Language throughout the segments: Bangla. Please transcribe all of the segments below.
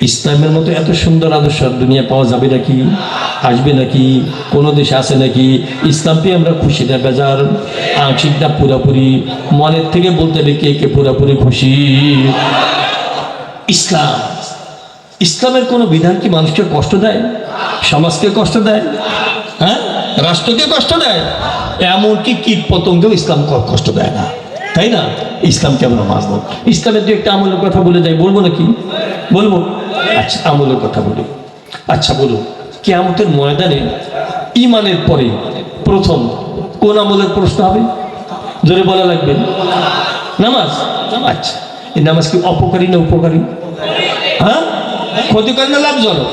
ইসলামের মতো এত সুন্দর আদর্শ দুনিয়া পাওয়া যাবে নাকি, আসবে নাকি, কোনো দেশে আছে নাকি, ইসলাম পেয়ে আমরা খুশি না, বেজার। আংশিক না পুরাপুরি মনের থেকে বলতে হবে কে কে পুরাপুরি খুশি। ইসলাম। ইসলামের কোনো বিধান কি মানুষকে কষ্ট দেয়? সমাজকে কষ্ট দেয়? হ্যাঁ? রাষ্ট্রকে কষ্ট দেয়? এমনকি কীট পতঙ্গেও ইসলাম কষ্ট দেয় না। তাই না? ইসলামকে আমরা মানব? ইসলামের দু একটা আমলের কথা বলে যাই, বলব নাকি? বলব? আচ্ছা আমলের কথা বলি। আচ্ছা বলুন। কেয়ামতের ময়দানে ইমানের পরে প্রথম কোন আমলের প্রশ্ন হবে? জোরে বলা লাগবে। নামাজ? আচ্ছা। এই নামাজ কি অপকারী না উপকারী? হ্যাঁ? ক্ষতিকর না লাভজনক?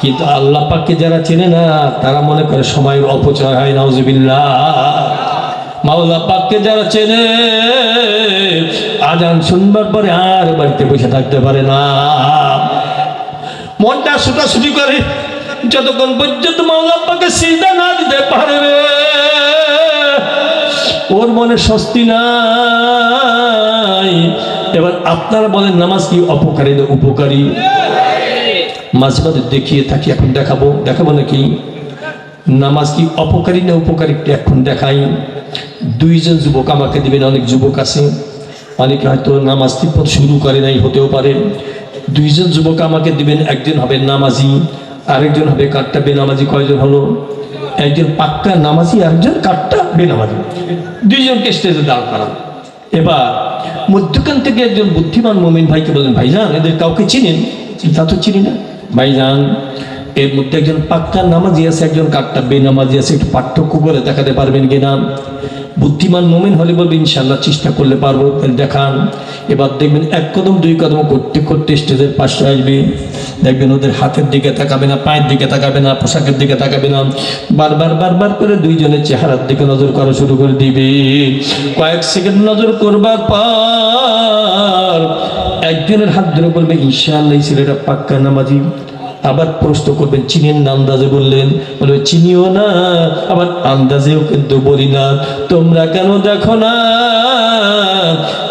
কিন্তু আল্লাহ পাককে যারা চেনে না, তারা মনে করে সময়ের অপচয় হয়, নাউজুবিল্লাহ। মাওলা পাককে যারা চেনে, আজান শুনবার পরে আর বাড়িতে বসে থাকতে পারে না। মনটা ছুটাছুটি করে, যতক্ষণ পর্যন্ত মাওলা পাকে সিজদা না দিতে পারবে, ওর মনে স্বস্তি নাই। এবার আপনারা বলেন, নামাজ কি অপকারী না উপকারী? মাঝে মাঝে দেখিয়ে থাকি, এখন দেখাবো। দেখাবো নাকি? নামাজ কি অপকারী না উপকারী এখন দেখাই। দুইজন যুবক আমাকে দিবেন, অনেক যুবক আছে। অনেকে হয়তো নামাজ মতো শুরু করে নাই, হতেও পারে। দুইজন যুবক আমাকে দিবেন, একজন হবে নামাজি, আরেকজন হবে কাঠটা বেনামাজি। কয়জন হলো? একজন পাক্কা নামাজি, আরেকজন কাঠটা বেনামাজি। দুইজনকে স্টেজে দাঁড় করান এবার মধ্যখান থেকে একজন বুদ্ধিমান মোমিন ভাইকে বলেন ভাইজান, এদের কাউকে চিনেন? তা তো চিনি না। ভাইজান এর মধ্যে একজন পাক্কা নামাজি আছে, একজন কাটটা বেনামাজি আছে, একটু পার্থক্য করে দেখাতে পারবেন কিনা? বুদ্ধিমান মোমেন হলে বলবে ইনশাল্লাহ চেষ্টা করলে পারব। দেখান, এবার দেখবেন এক কদম, দুই কদম করতে করতে স্টেজের পাশে আসবে। দেখবেন ওদের হাতের দিকে তাকাবে না, পায়ের দিকে তাকাবে না, পোশাকের দিকে তাকাবে না। বারবার বারবার করে দুইজনের চেহারার দিকে নজর করা শুরু করে দিবে। কয়েক সেকেন্ড নজর করবার পর একজনের হাত ধরে বলবে, ইনশাআল্লাহ ছেলেটা পাক্কা নামাজি। আবার প্রশ্ন করবেন চিনেন না আন্দাজে? বললেন বলবে চিনিও না, আবার আন্দাজেও কিন্তু বলি না। তোমরা কেন দেখো না?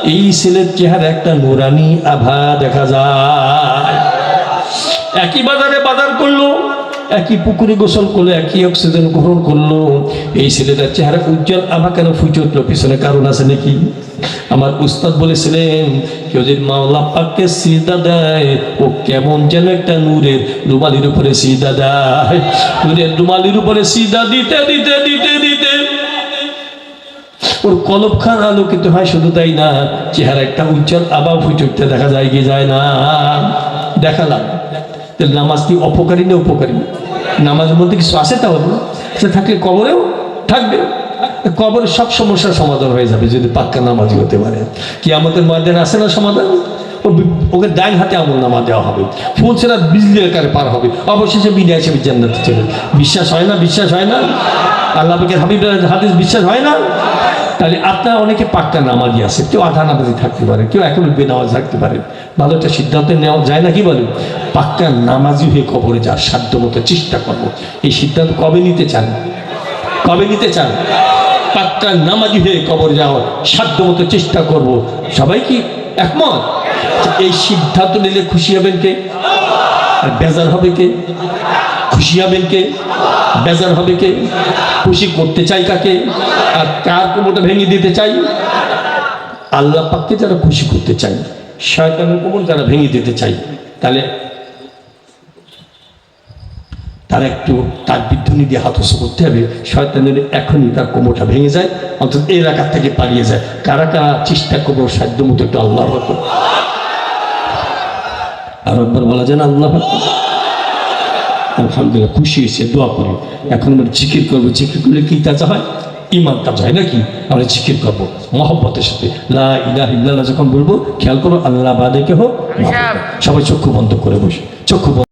এই ছেলের চেহারা একটা নুরানি আভা দেখা যায়। একই বাজারে বাজার করল একই পুকুরে গোসল করল, একই অক্সিজেন গ্রহণ করল। এই ছেলেটার চেহারা উজ্জ্বল, আমার কেন ফুটে উঠল? পিছনে কারণ আছে নাকি? আমার উস্তাদ বলেছিলেন, কেউ যদি মাওলা পাককে সিদা দেয়, ও কেমন যেন একটা নূরের রুমালির উপরে সিদা দেয়। নূরের রুমালির উপরে সিদা দিতে দিতে দিতে দিতে। ওর কলব খান আলোকিত হয়, শুধু তাই না, চেহারা একটা উজ্জ্বল, আবার ফুটে উঠতে দেখা যায় কি যায় না। দেখালাম। নামাজ কি অপকারী না উপকারী? নামাজের মধ্যে কিছু আছে তাহলে সে থাকলে কবরেও থাকবে। কবরে সব সমস্যার সমাধান হয়ে যাবে যদি পাক্কা নামাজি হতে পারে। কি আমাদের ময়দান আছে না সমাধান? ওকে ডাইন হাতে আমল নামা দেওয়া হবে। ফুল ছেড়া বিজলি আকারে পার হবে। অবশেষে বিনা হিসেবে জান্নাতে বিশ্বাস হয় না? বিশ্বাস হয় না? আল্লাহ হাবিব হাদিস বিশ্বাস হয় না? তাহলে আপনার অনেকে পাক্কা নামাজি আছে। কেউ আধা নামাজি থাকতে পারে, কেউ এখন বেনামাজ থাকতে পারে। ভালো একটা সিদ্ধান্ত নেওয়া যায় না কি বলে পাক্কা নামাজি হয়ে কবরে যাওয়ার সাধ্য মতো চেষ্টা করব। এই সিদ্ধান্ত কবে নিতে চান? কবে নিতে চান? পাক্কা নামাজি হয়ে কবর যাওয়ার সাধ্য মতো চেষ্টা করব। সবাই কি একমত? এই সিদ্ধান্ত নিলে খুশি হবেন কে? আর বেজার হবে কে? খুশি হবেন কে? বেজার হবে কে? খুশি করতে চাই কাকে? আর কার কোমরটা ভেঙে দিতে চাই? আল্লাহ পাককে যারা খুশি করতে চাই শয়তানের কোমর যারা ভেঙে দিতে চাই তাহলে তার একটু তার বিধ্বনি দিয়ে হাতস করতে হবে। শয়তানের এখনই তার কোমরটা ভেঙে যায়, অন্তত এলাকার থেকে পালিয়ে যায়। কারা কারা চেষ্টা করব সাধ্য মতো একটু আল্লাহ। আর একবার বলা যায় না আল্লাহ। আলহামদুলিল্লাহ খুশি হয়েছে দোয়া করি। এখন আমরা জিকির করব। জিকির করলে কি তাজা হয়? ইমান তাজা হয় নাকি? আমরা জিকির করব মহব্বতের সাথে। লা ইলাহা ইল্লাল্লাহ যখন বলব খেয়াল করো আল্লাহ বাদে কেহ সবাই চক্ষু বন্ধ করে বসে। চক্ষু বন্ধ